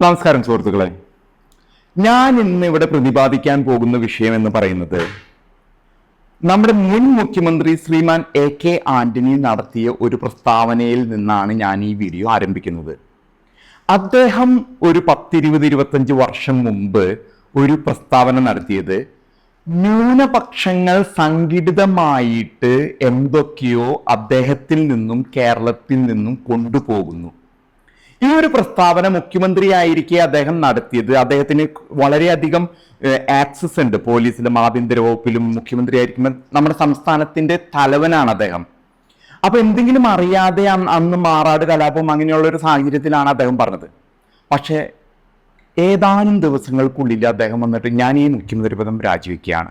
നമസ്കാരം സുഹൃത്തുക്കളെ. ഞാൻ ഇന്ന് ഇവിടെ പ്രതിപാദിക്കാൻ പോകുന്ന വിഷയം എന്ന് പറയുന്നത് നമ്മുടെ മുൻ മുഖ്യമന്ത്രി ശ്രീമാൻ എ കെ ആന്റണി നടത്തിയ ഒരു പ്രസ്താവനയിൽ നിന്നാണ് ഞാൻ ഈ വീഡിയോ ആരംഭിക്കുന്നത്. അദ്ദേഹം ഒരു പത്തിരുപത് ഇരുപത്തഞ്ച് വർഷം മുമ്പ് ഒരു പ്രസ്താവന നടത്തിയത് ന്യൂനപക്ഷങ്ങൾ സംഘടിതമായിട്ട് എന്തൊക്കെയോ അദ്ദേഹത്തിൽ നിന്നും കേരളത്തിൽ നിന്നും കൊണ്ടുപോകുന്നു. ഈ ഒരു പ്രസ്താവന മുഖ്യമന്ത്രിയായിരിക്കെ അദ്ദേഹം നടത്തിയത്. അദ്ദേഹത്തിന് വളരെയധികം ആക്സസ് ഉണ്ട്. പോലീസിലും ആഭ്യന്തര വകുപ്പിലും മുഖ്യമന്ത്രി ആയിരിക്കുമ്പോൾ നമ്മുടെ സംസ്ഥാനത്തിന്റെ തലവനാണ് അദ്ദേഹം. അപ്പൊ എന്തെങ്കിലും അറിയാതെ അന്ന് മാറാട് കലാപം അങ്ങനെയുള്ള ഒരു സാഹചര്യത്തിലാണ് അദ്ദേഹം പറഞ്ഞത്. പക്ഷേ ഏതാനും ദിവസങ്ങൾക്കുള്ളിൽ അദ്ദേഹം വന്നിട്ട് ഞാൻ ഈ മുഖ്യമന്ത്രി പദം രാജിവെക്കുകയാണ്.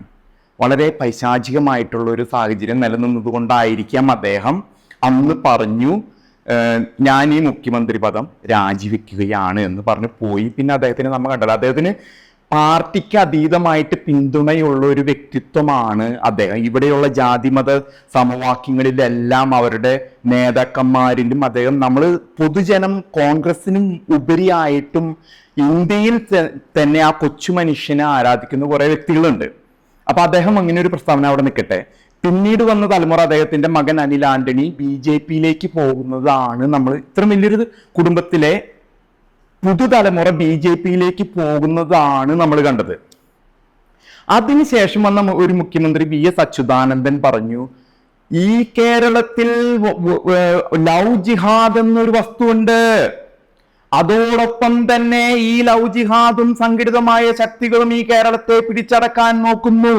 വളരെ പൈശാചികമായിട്ടുള്ള ഒരു സാഹചര്യം നിലനിന്നതുകൊണ്ടായിരിക്കാം അദ്ദേഹം അന്ന് പറഞ്ഞു ഞാൻ ഈ മുഖ്യമന്ത്രി പദം രാജിവെക്കുകയാണ് എന്ന് പറഞ്ഞ് പോയി. പിന്നെ അദ്ദേഹത്തിന് നമ്മൾ കണ്ടത് അദ്ദേഹത്തിന് പാർട്ടിക്ക് അതീതമായിട്ട് പിന്തുണയുള്ള ഒരു വ്യക്തിത്വമാണ് അദ്ദേഹം. ഇവിടെയുള്ള ജാതിമത സമവാക്യങ്ങളിലെല്ലാം അവരുടെ നേതാക്കന്മാരിലും അദ്ദേഹം നമ്മൾ പൊതുജനം കോൺഗ്രസിനും ഉപരിയായിട്ടും ഇന്ത്യയിൽ തന്നെ ആ കൊച്ചു മനുഷ്യനെ ആരാധിക്കുന്ന കുറേ വ്യക്തികളുണ്ട്. അപ്പൊ അദ്ദേഹം അങ്ങനെ ഒരു പ്രസ്താവന അവിടെ നിൽക്കട്ടെ. പിന്നീട് വന്ന തലമുറ അദ്ദേഹത്തിന്റെ മകൻ അനിൽ ആന്റണി ബി ജെ പിയിലേക്ക് പോകുന്നതാണ് നമ്മൾ ഇത്ര വലിയൊരു കുടുംബത്തിലെ പുതുതലമുറ ബി ജെ പിയിലേക്ക് പോകുന്നതാണ് നമ്മൾ കണ്ടത്. അതിനുശേഷം വന്ന ഒരു മുഖ്യമന്ത്രി വി എസ് അച്യുതാനന്ദൻ പറഞ്ഞു ഈ കേരളത്തിൽ ലവ് ജിഹാദ് എന്നൊരു വസ്തുണ്ട് അതോടൊപ്പം തന്നെ ഈ ലവ് ജിഹാദും സംഘടിതമായ ശക്തികളും ഈ കേരളത്തെ പിടിച്ചടക്കാൻ നോക്കുന്നു.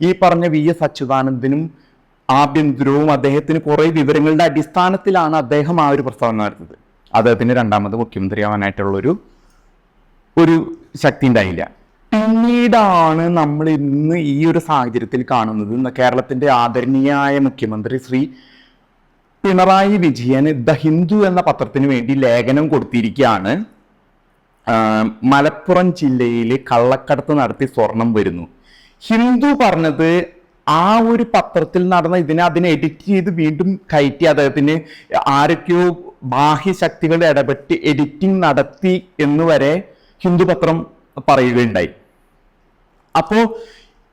ഈ പറഞ്ഞ വി എസ് അച്യുതാനന്ദനും ആഭ്യന്തരവും അദ്ദേഹത്തിന് കുറെ വിവരങ്ങളുടെ അടിസ്ഥാനത്തിലാണ് അദ്ദേഹം ആ ഒരു പ്രസ്താവന നടത്തുന്നത് അദ്ദേഹത്തിന് രണ്ടാമത് മുഖ്യമന്ത്രിയാവാനായിട്ടുള്ള ഒരു ശക്തി ഉണ്ടായില്ല. പിന്നീടാണ് നമ്മൾ ഇന്ന് ഈ ഒരു സാഹചര്യത്തിൽ കാണുന്നത് കേരളത്തിന്റെ ആദരണീയായ മുഖ്യമന്ത്രി ശ്രീ പിണറായി വിജയൻ ദ ഹിന്ദു എന്ന പത്രത്തിന് വേണ്ടി ലേഖനം കൊടുത്തിരിക്കുകയാണ്. മലപ്പുറം ജില്ലയിൽ കള്ളക്കടത്ത് നടത്തി സ്വർണം വരുന്നു. ഹിന്ദു പറഞ്ഞത് ആ ഒരു പത്രത്തിൽ നടന്ന ഇതിനെ അതിനെ എഡിറ്റ് ചെയ്ത് വീണ്ടും കയറ്റി അദ്ദേഹത്തിന് ആരൊക്കെയോ ബാഹ്യശക്തികൾ ഇടപെട്ട് എഡിറ്റിംഗ് നടത്തി എന്ന് വരെ ഹിന്ദു പത്രം പറയുകയുണ്ടായി. അപ്പോ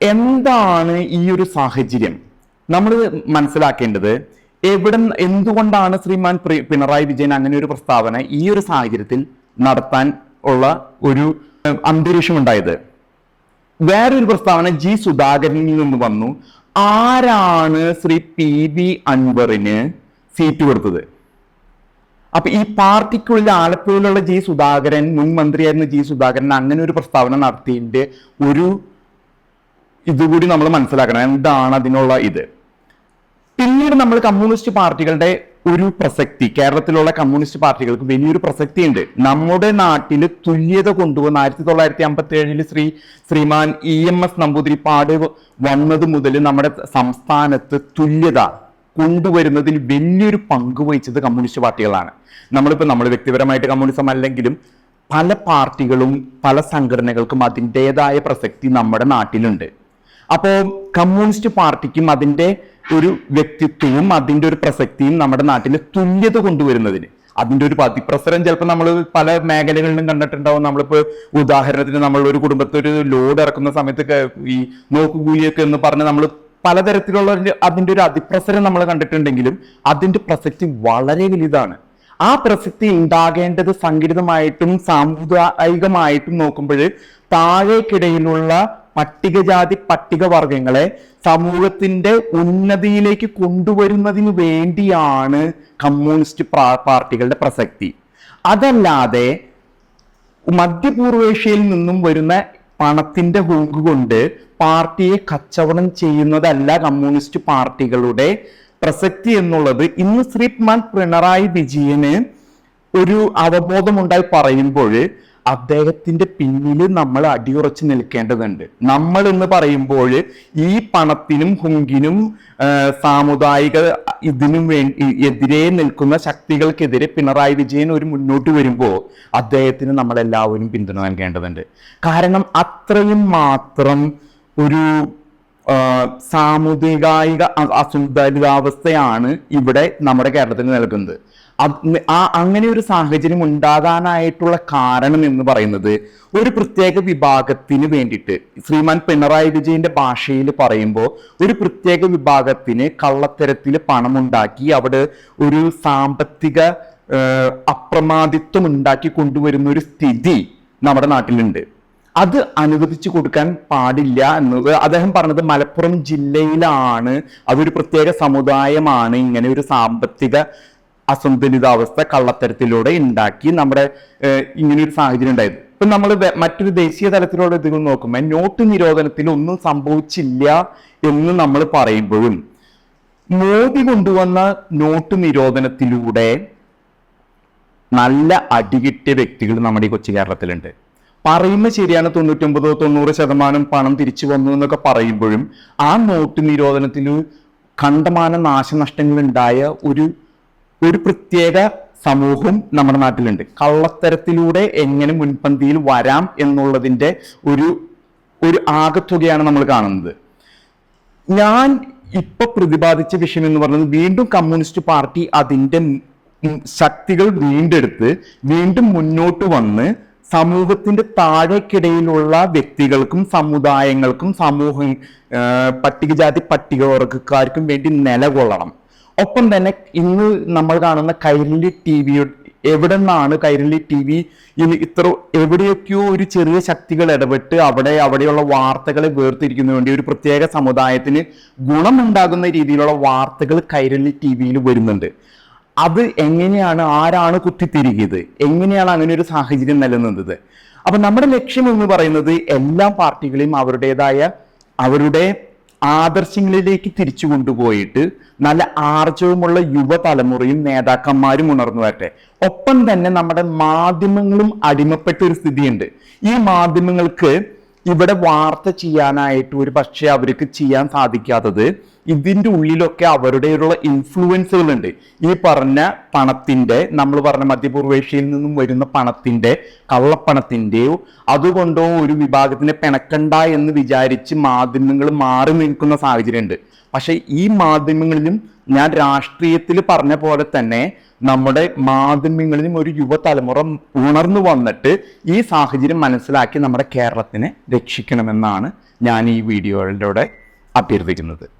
എന്താണ് ഈ ഒരു സാഹചര്യം? നമ്മൾ മനസ്സിലാക്കേണ്ടത് എവിടെ എന്തുകൊണ്ടാണ് ശ്രീമാൻ പിണറായി വിജയൻ അങ്ങനെ ഒരു പ്രസ്താവന ഈ ഒരു സാഹചര്യത്തിൽ നടത്താൻ ഉള്ള ഒരു അന്തരീക്ഷം ഉണ്ടായത് വേറൊരു പ്രസ്താവന ജി സുധാകരനിൽ നിന്ന് വന്നു. ആരാണ് ശ്രീ പി വി അൻവറിന് സീറ്റ് കൊടുത്തത്? അപ്പൊ ഈ പാർട്ടിക്കുള്ളിൽ ആലപ്പുഴയിലുള്ള ജി സുധാകരൻ മുൻ മന്ത്രിയായിരുന്ന ജി സുധാകരൻ അങ്ങനെ ഒരു പ്രസ്താവന നടത്തിയതിന്റെ ഒരു ഇതുകൂടി നമ്മൾ മനസ്സിലാക്കണം. എന്താണ് അതിനുള്ള ഇത്? പിന്നീട് നമ്മൾ കമ്മ്യൂണിസ്റ്റ് പാർട്ടികളുടെ ഒരു പ്രസക്തി. കേരളത്തിലുള്ള കമ്മ്യൂണിസ്റ്റ് പാർട്ടികൾക്ക് വലിയൊരു പ്രസക്തി ഉണ്ട് നമ്മുടെ നാട്ടിൽ തുല്യത കൊണ്ടുവന്ന ആയിരത്തി തൊള്ളായിരത്തി അമ്പത്തി ഏഴിൽ Shri Shriman E M S Namboodiripad വന്നത് മുതൽ നമ്മുടെ സംസ്ഥാനത്ത് തുല്യത കൊണ്ടുവരുന്നതിൽ വലിയൊരു പങ്ക് വഹിച്ചത് കമ്മ്യൂണിസ്റ്റ് പാർട്ടികളാണ്. നമ്മളിപ്പോൾ നമ്മൾ വ്യക്തിപരമായിട്ട് കമ്മ്യൂണിസം അല്ലെങ്കിലും പല പാർട്ടികളും പല സംഘടനകൾക്കും അതിന്റേതായ പ്രസക്തി നമ്മുടെ നാട്ടിലുണ്ട്. അപ്പോൾ കമ്മ്യൂണിസ്റ്റ് പാർട്ടിക്കും അതിന്റെ ഒരു വ്യക്തിത്വവും അതിന്റെ ഒരു പ്രസക്തിയും നമ്മുടെ നാട്ടിൽ തുല്യത കൊണ്ടുവരുന്നതിന്. അതിന്റെ ഒരു പതിപ്രസരം ചിലപ്പോൾ നമ്മൾ പല മേഖലകളിലും കണ്ടിട്ടുണ്ടാവും. നമ്മളിപ്പോൾ ഉദാഹരണത്തിന് നമ്മൾ ഒരു കുടുംബത്തിൽ ഒരു ലോഡ് ഇറക്കുന്ന സമയത്ത് ഈ നോക്കുകൂലിയൊക്കെ എന്ന് പറഞ്ഞ് നമ്മൾ പലതരത്തിലുള്ള അതിന്റെ ഒരു അതിപ്രസരം നമ്മൾ കണ്ടിട്ടുണ്ടെങ്കിലും അതിന്റെ പ്രസക്തി വളരെ വലുതാണ്. ആ പ്രസക്തി ഉണ്ടാകേണ്ടത് സംഘടിതമായിട്ടും സാമുദായികമായിട്ടും നോക്കുമ്പോൾ താഴേക്കിടയിലുള്ള പട്ടികജാതി പട്ടികവർഗങ്ങളെ സമൂഹത്തിന്റെ ഉന്നതിയിലേക്ക് കൊണ്ടുവരുന്നതിന് വേണ്ടിയാണ് കമ്മ്യൂണിസ്റ്റ് പാർട്ടികളുടെ പ്രസക്തി. അതല്ലാതെ മധ്യപൂർവേഷ്യയിൽ നിന്നും വരുന്ന പണത്തിന്റെ ഹുങ്ക് കൊണ്ട് പാർട്ടിയെ കച്ചവടം ചെയ്യുന്നതല്ല കമ്മ്യൂണിസ്റ്റ് പാർട്ടികളുടെ പ്രസക്തി എന്നുള്ളത്. ഇന്ന് ശ്രീമാൻ പിണറായി വിജയന് ഒരു അവബോധമുണ്ടായി പറയുമ്പോൾ അദ്ദേഹത്തിന്റെ പിന്നിൽ നമ്മൾ അടിയുറച്ച് നിൽക്കേണ്ടതുണ്ട്. നമ്മൾ എന്ന് പറയുമ്പോൾ ഈ പണത്തിനും ഹുങ്കിനും സാമുദായിക ഇതിനും വേണ്ടി എതിരെ നിൽക്കുന്ന ശക്തികൾക്കെതിരെ പിണറായി വിജയൻ ഒരു മുന്നോട്ട് വരുമ്പോൾ അദ്ദേഹത്തിന് നമ്മളെല്ലാവരും പിന്തുണ നൽകേണ്ടതുണ്ട്. കാരണം അത്രയും മാത്രം ഒരു സാമുദായിക അസുന്ദരിതാവസ്ഥയാണ് ഇവിടെ നമ്മുടെ കേരളത്തിൽ നൽകുന്നത്. ആ അങ്ങനെ ഒരു സാഹചര്യം ഉണ്ടാകാനായിട്ടുള്ള കാരണം എന്ന് പറയുന്നത് ഒരു പ്രത്യേക വിഭാഗത്തിന് വേണ്ടിയിട്ട്. ശ്രീമാൻ പിണറായി വിജയന്റെ ഭാഷയിൽ പറയുമ്പോൾ ഒരു പ്രത്യേക വിഭാഗത്തിന് കള്ളത്തരത്തിൽ പണമുണ്ടാക്കി അവിടെ ഒരു സാമ്പത്തിക അപ്രമാദിത്വം ഉണ്ടാക്കി കൊണ്ടുവരുന്ന ഒരു സ്ഥിതി നമ്മുടെ നാട്ടിലുണ്ട്. അത് അനുവദിച്ചു കൊടുക്കാൻ പാടില്ല എന്നത് അദ്ദേഹം പറഞ്ഞത് മലപ്പുറം ജില്ലയിലാണ്. അതൊരു പ്രത്യേക സമുദായമാണ്. ഇങ്ങനെ ഒരു സാമ്പത്തിക അസന്തുലിതാവസ്ഥ കള്ളത്തരത്തിലൂടെ ഉണ്ടാക്കി നമ്മുടെ ഇങ്ങനെയൊരു സാഹചര്യം ഉണ്ടായത്. ഇപ്പൊ നമ്മൾ മറ്റൊരു ദേശീയ തലത്തിലുള്ള ഇത് നോക്കുമ്പോൾ നോട്ട് നിരോധനത്തിൽ ഒന്നും സംഭവിച്ചില്ല എന്ന് നമ്മൾ പറയുമ്പോഴും മോദി കൊണ്ടുവന്ന നോട്ട് നിരോധനത്തിലൂടെ നല്ല അടികിട്ടിയ വ്യക്തികൾ നമ്മുടെ ഈ കൊച്ചു കേരളത്തിലുണ്ട്. പറയുമ്പോൾ ശരിയാണ് തൊണ്ണൂറ്റൊമ്പത് തൊണ്ണൂറ് ശതമാനം പണം തിരിച്ചു വന്നു എന്നൊക്കെ പറയുമ്പോഴും ആ നോട്ട് നിരോധനത്തിൽ കണ്ടമാന നാശനഷ്ടങ്ങൾ ഉണ്ടായ ഒരു ഒരു പ്രത്യേക സമൂഹം നമ്മുടെ നാട്ടിലുണ്ട്. കള്ളത്തരത്തിലൂടെ എങ്ങനെ മുൻപന്തിയിൽ വരാം എന്നുള്ളതിന്റെ ഒരു ഒരു ആകത്തുകയാണ് നമ്മൾ കാണുന്നത്. ഞാൻ ഇപ്പൊ പ്രതിപാദിച്ച വിഷയം എന്ന് പറയുന്നത് വീണ്ടും കമ്മ്യൂണിസ്റ്റ് പാർട്ടി അതിന്റെ ശക്തികൾ വീണ്ടെടുത്ത് വീണ്ടും മുന്നോട്ട് വന്ന് സമൂഹത്തിന്റെ താഴേക്കിടയിലുള്ള വ്യക്തികൾക്കും സമുദായങ്ങൾക്കും സമൂഹ പട്ടികജാതി പട്ടികവർഗക്കാർക്കും വേണ്ടി നിലകൊള്ളണം. ഒപ്പം തന്നെ ഇന്ന് നമ്മൾ കാണുന്ന കൈരളി ടി വി എവിടെ നിന്നാണ് കൈരളി ടി വി ഇത്ര എവിടെയൊക്കെയോ ഒരു ചെറിയ ശക്തികൾ ഇടപെട്ട് അവിടെ അവിടെയുള്ള വാർത്തകളെ വേർതിരിക്കുന്നതിന് വേണ്ടി ഒരു പ്രത്യേക സമുദായത്തിന് ഗുണമുണ്ടാകുന്ന രീതിയിലുള്ള വാർത്തകൾ കൈരളി ടി വിയിൽ വരുന്നുണ്ട്. അത് എങ്ങനെയാണ് ആരാണ് കുത്തിത്തിരികിയത് എങ്ങനെയാണ് അങ്ങനെ ഒരു സാഹചര്യം നിലനിന്നത്? അപ്പൊ നമ്മുടെ ലക്ഷ്യം എന്ന് പറയുന്നത് എല്ലാ പാർട്ടികളെയും അവരുടേതായ അവരുടെ ആദർശങ്ങളിലേക്ക് തിരിച്ചു കൊണ്ടുപോയിട്ട് നല്ല ആർജവുമുള്ള യുവതലമുറയും നേതാക്കന്മാരും ഉണർന്നു വരട്ടെ. ഒപ്പം തന്നെ നമ്മുടെ മാധ്യമങ്ങളും അടിമപ്പെട്ട ഒരു സ്ഥിതിയുണ്ട്. ഈ മാധ്യമങ്ങൾക്ക് ഇവിടെ വാർത്ത ചെയ്യാനായിട്ട് ഒരു പക്ഷേ അവർക്ക് ചെയ്യാൻ സാധിക്കാത്തത് ഇതിന്റെ ഉള്ളിലൊക്കെ അവരുടെയുള്ള ഇൻഫ്ലുവൻസുകൾ ഉണ്ട് ഈ പറഞ്ഞ പണത്തിന്റെ നമ്മൾ പറഞ്ഞ മധ്യപൂർവേഷ്യയിൽ നിന്നും വരുന്ന പണത്തിന്റെ കള്ളപ്പണത്തിന്റെയോ അതുകൊണ്ടോ ഒരു വിഭാഗത്തിനെ പിണക്കണ്ട എന്ന് വിചാരിച്ച് മാധ്യമങ്ങൾ മാറി നിൽക്കുന്ന സാഹചര്യമുണ്ട്. പക്ഷേ ഈ മാധ്യമങ്ങളിലും ഞാൻ രാഷ്ട്രീയത്തിൽ പറഞ്ഞ പോലെ തന്നെ നമ്മുടെ മാധ്യമങ്ങളിലും ഒരു യുവതലമുറ ഉണർന്നു വന്നിട്ട് ഈ സാഹചര്യം മനസ്സിലാക്കി നമ്മുടെ കേരളത്തിനെ രക്ഷിക്കണമെന്നാണ് ഞാൻ ഈ വീഡിയോയിലൂടെ അഭ്യർത്ഥിക്കുന്നത്.